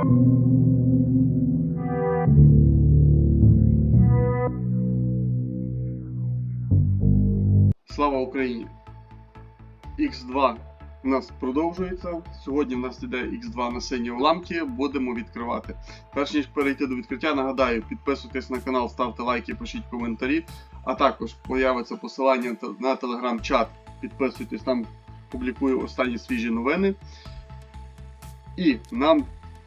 Слава Україні! X2 у нас продовжується. Сьогодні в нас іде X2 на сині уламки. Будемо відкривати. Перш ніж перейти до відкриття, нагадаю, підписуйтесь на канал, ставте лайки, пишіть коментарі. А також появиться посилання на телеграм-чат. Підписуйтесь, там публікую останні свіжі новини. І нам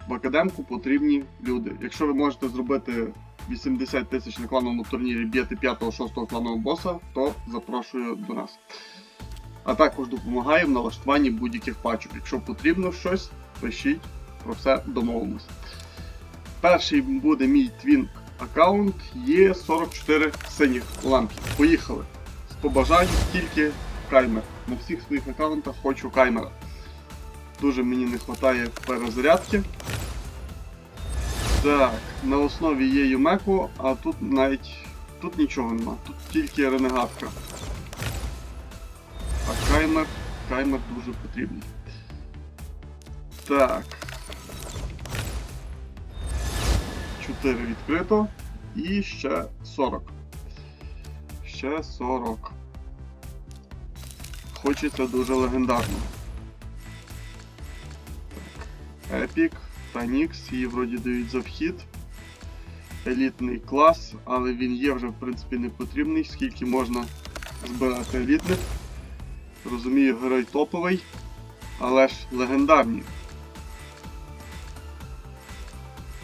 в академку потрібні люди. Якщо ви можете зробити 80 тисяч на клановому турнірі б'єти 5-6 кланового боса, то запрошую до нас. А також допомагаю в налаштуванні будь-яких пачок. Якщо потрібно щось, пишіть, про все домовимось. Перший буде мій твін аккаунт, є 44 синіх лампів. Поїхали! З побажань тільки каймер. На всіх своїх аккаунтах хочу каймера. Дуже мені не вистачає перезарядки. Так, на основі є Юмеко, а тут навіть тут нічого нема, тут тільки ренегатка. А каймер, каймер дуже потрібний. Так. 4 відкрито. І ще 40. Ще 40. Хочеться дуже легендарно. Епік, Танікс, її вроді дають за вхід. Елітний клас, але він є вже в принципі не потрібний, скільки можна збирати елітних. Розумію, герой топовий, але ж легендарні.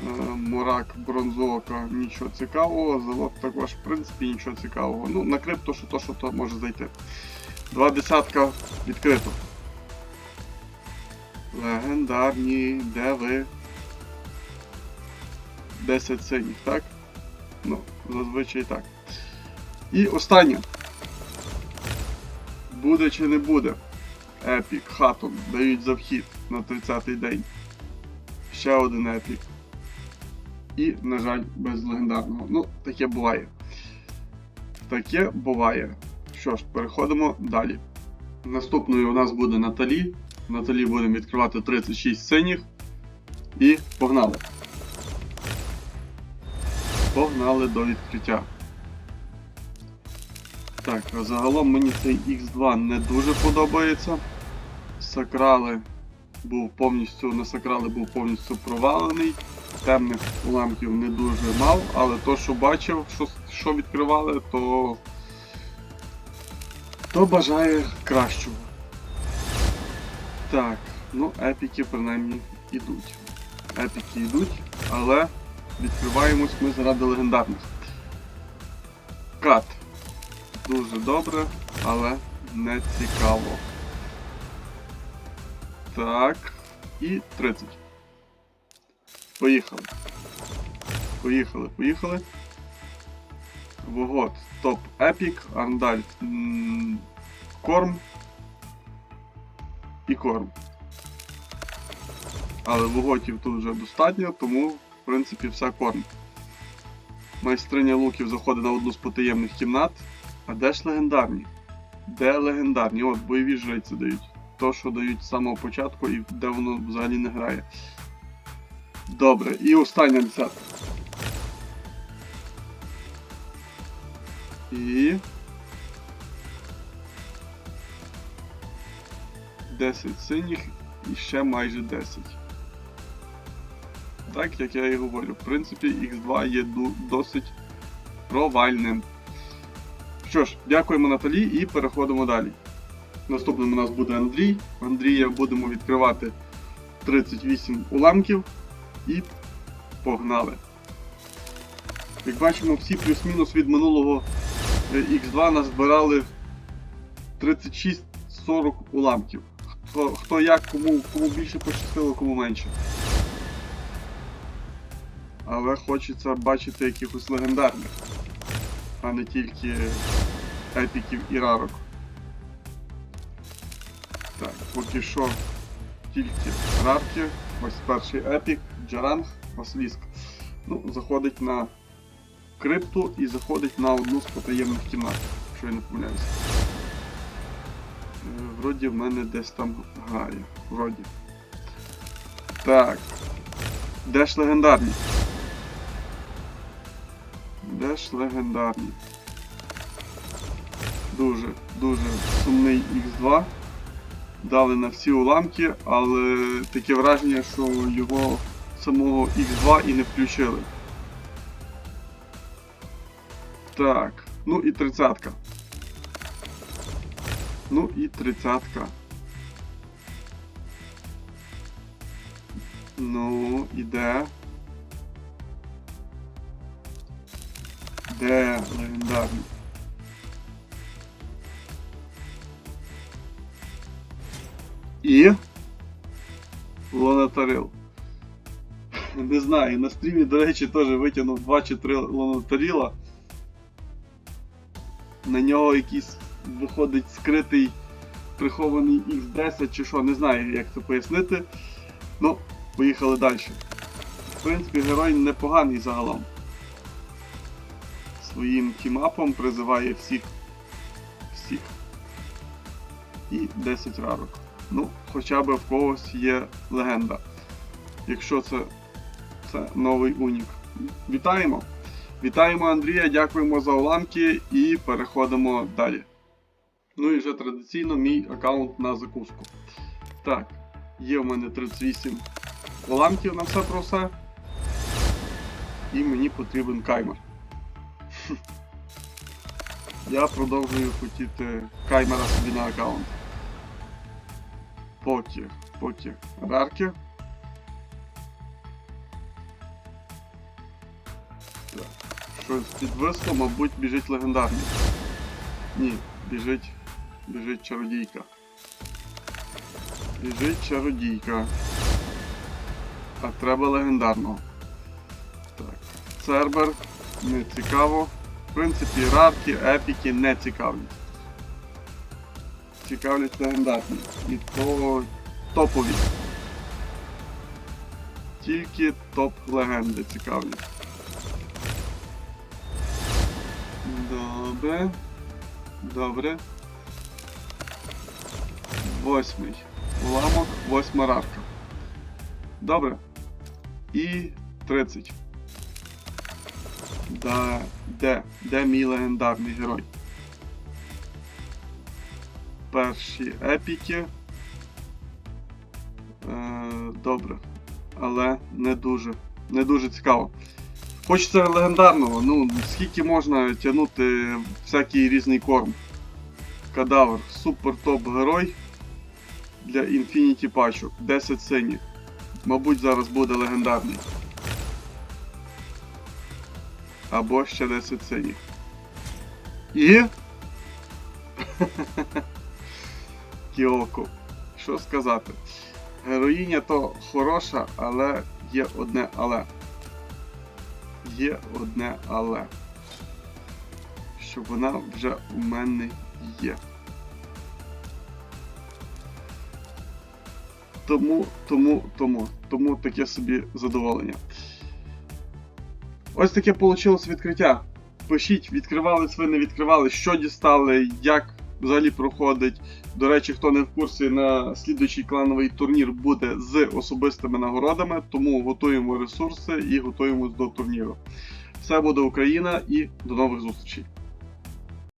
Е, Морак, бронзовка, нічого цікавого, залог також, в принципі, нічого цікавого. Ну, на крипто, що то, що то може зайти. Два десятка відкрито. Легендарні, де ви? 10 синіх, так? Ну, зазвичай так. І останнє. Буде чи не буде? Епік, хатон дають за вхід на 30-й день. Ще один епік. І, на жаль, без легендарного. Ну, таке буває. Таке буває. Що ж, переходимо далі. Наступною у нас буде Наталі. Наталі будемо відкривати 36 синіх. І погнали. Погнали до відкриття. Так, загалом мені цей X2 не дуже подобається. Сакрали був повністю, на сакрали був повністю провалений. Темних уламків не дуже мав, але то, що бачив, що, що відкривали, то. то бажає кращого. Так, ну епіки принаймні ідуть. Епіки йдуть, але відкриваємось ми заради легендарності. Кат. Дуже добре, але не цікаво. Так. І 30. Поїхали. Поїхали, поїхали. Вогот. Топ Епік, Арндаль. Корм. І корм. Але воготів тут вже достатньо, тому, принципі, все корм. Майстриня луків заходить на одну з потаємних кімнат. А де ж легендарні? Де легендарні? От, бойові жриці дають. То, що дають з самого початку і де воно взагалі не грає. Добре, і остання десятка. І. 10 синіх і ще майже 10. Так, як я і говорю, в принципі, X2 є досить провальним. Що ж, дякуємо Наталі і переходимо далі. Наступним у нас буде Андрій. Андрія будемо відкривати 38 уламків і погнали. Як бачимо, всі плюс-мінус від минулого е, X2 назбирали 36-40 уламків. Хто, хто як, кому, кому більше пощастило, кому менше. Але хочеться бачити якихось легендарних, а не тільки епіків і рарок. Так, поки що тільки рарки. Ось перший епік, Джаранг, Василіск. Ну, заходить на крипту і заходить на одну з потаємних кімнат, якщо я не помиляюся. Е, Вроді в мене десь там грає. Вроді. Так. Де ж легендарні? Де ж легендарні? Дуже, дуже сумний X2. Дали на всі уламки, але таке враження, що його самого X2 і не включили. Так, ну і тридцятка. Ну і тридцятка. Ну, іде. Де легендарний? І. Лонатарил. Не знаю, на стрімі, до речі, теж витягнув 2 чи 3 лонатаріла. На нього якийсь виходить скритий прихований X10 чи що, не знаю, як це пояснити. Ну, поїхали далі. В принципі, герой непоганий загалом. Своїм тімапом призиває всіх. Всіх. І 10 рарок. Ну, хоча б в когось є легенда. Якщо це, це новий унік. Вітаємо! Вітаємо Андрія, дякуємо за уламки і переходимо далі. Ну і вже традиційно мій аккаунт на закуску. Так, є в мене 38 уламків на все про все. І мені потрібен каймер. Я продовжую хотіти каймера собі на аккаунт. Поки, поки рарки. Щось підвисло, мабуть, біжить легендарний. Ні, біжить. Біжить чародійка. Біжить чародійка. А треба легендарного. Так. Цербер. Не цікаво. В принципі, рарки, епіки не цікавлять. Цікавлять легендарні. І то топові. Тільки топ легенди цікавлять. Добре. Добре. Восьмий. Уламок, восьма рарка. Добре. І 30. Да, де? Де мій легендарний герой? Перші епіки. Е, добре. Але не дуже. Не дуже цікаво. Хочеться легендарного. Ну, скільки можна тягнути всякий різний корм. Кадавр. Супер топ герой для Infinity пачок. 10 синіх. Мабуть, зараз буде легендарний. Або ще 10 синіх. І. Кіоко. Що сказати? Героїня то хороша, але є одне але. Є одне але. Що вона вже у мене є. Тому, тому, тому, тому таке собі задоволення. Ось таке вийшло відкриття. Пишіть, відкривали ви, не відкривали, що дістали, як взагалі проходить. До речі, хто не в курсі, на слідуючий клановий турнір буде з особистими нагородами, тому готуємо ресурси і готуємось до турніру. Все буде Україна і до нових зустрічей!